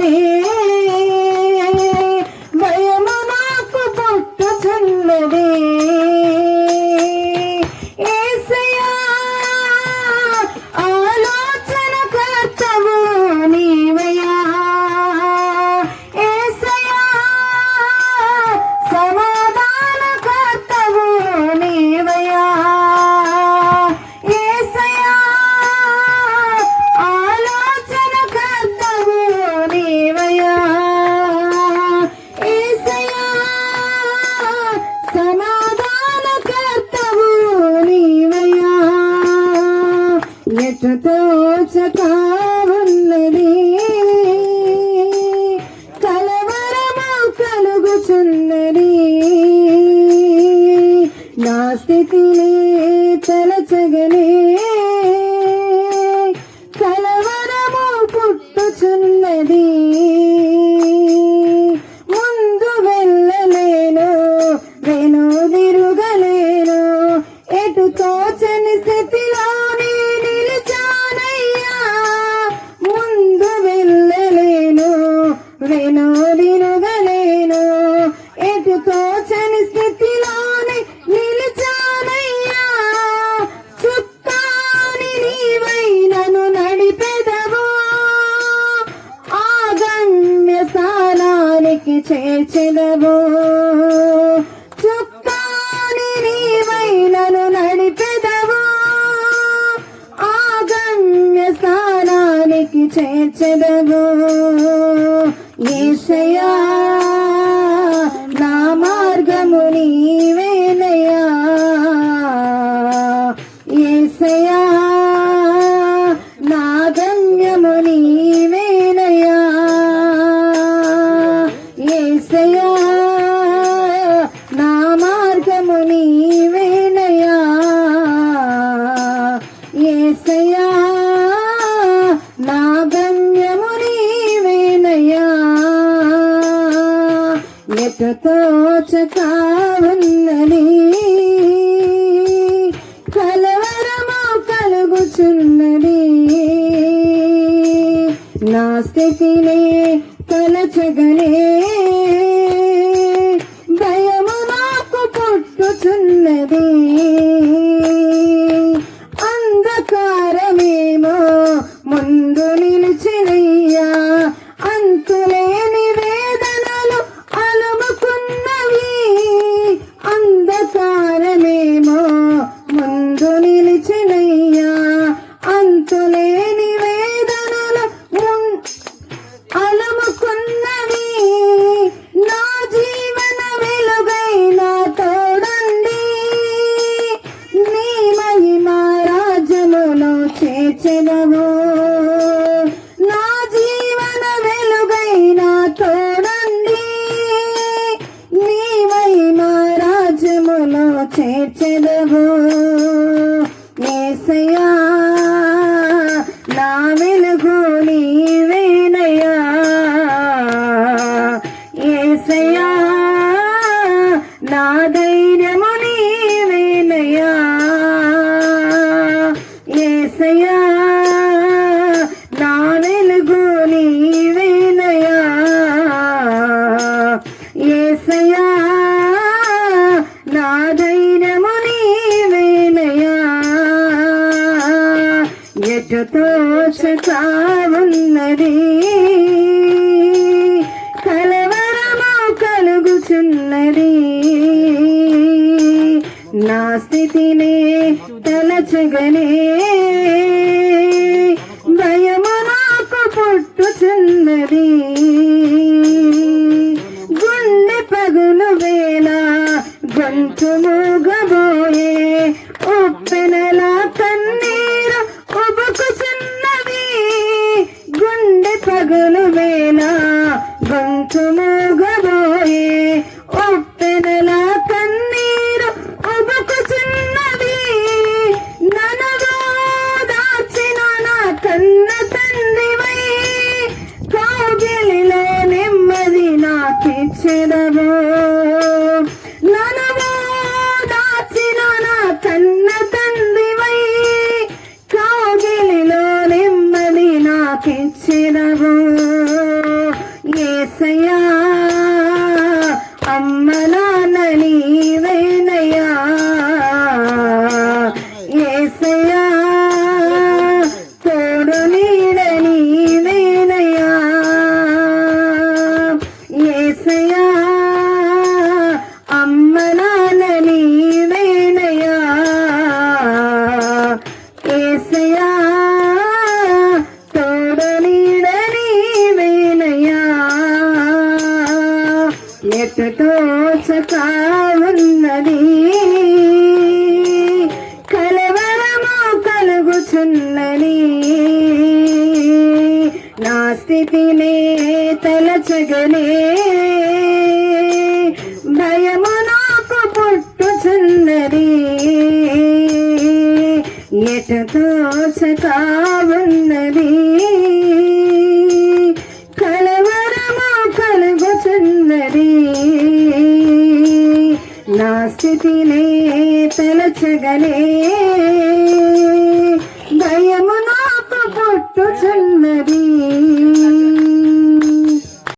ಮನೆ तोचता వెను తిరుగలేను ఎదుకోచని స్థితిలోనే నిలిచానయ్యా. చుక్కాని నీవై నన్ను నడిపెదవు. ఆగమ్య స్థానానికి చేర్చెదవు. చుక్కాని నీవై నన్ను నడిపెదవు. ఆగమ్య స్థానానికి చేర్చెదవు. ఏసయ్యా నా మార్గము నీవే. తోచకా ఉన్నది కలవరము కలుగుచున్నది. నా స్థితిని తలచగలే. నా వెలుగు నీవేనయ్యా. ఏసయ్యా నా ధైర్యము నీవేనయ్యా. ఏసయ్యా నా వెలుగు నీవేనయ్యా. ఏసయ్యా నా ఎటు తోచకా ఉన్నది కలవరము కలుగుచున్నది. నా స్థితిని తలచగనే. భయము నాకు పుట్టుచున్నది. గుండె పగులు వేళ గంతుము గొంతు మూగబోయే ఉప్పెనల కన్నీరు ఉబుకుచున్నవి ననగో దాచిన నా కన్న తండ్రివై కౌగిలిలో నెమ్మది నాకిచ్చెదవు ననగో దాచిన నా కన్న తండ్రివై కౌగిలిలో నెమ్మది అమ్మ నాన్న నీవేనయ్యా ఏసయ్యా తోడు నీడ నీవేనయ్యా. ఏసయ్యా అమ్మ నాన్న నీవేనయ్యా. ఏసయ్యా ఉన్నది కలవరము కలుగుచున్నది. స్థితినే తలచగనే. భయము నాకు పుట్టుచున్నది. ఎటు తోచక ఉన్నది నా స్థితినే తలచగలే. దయము నాకు పుట్టుచున్నది.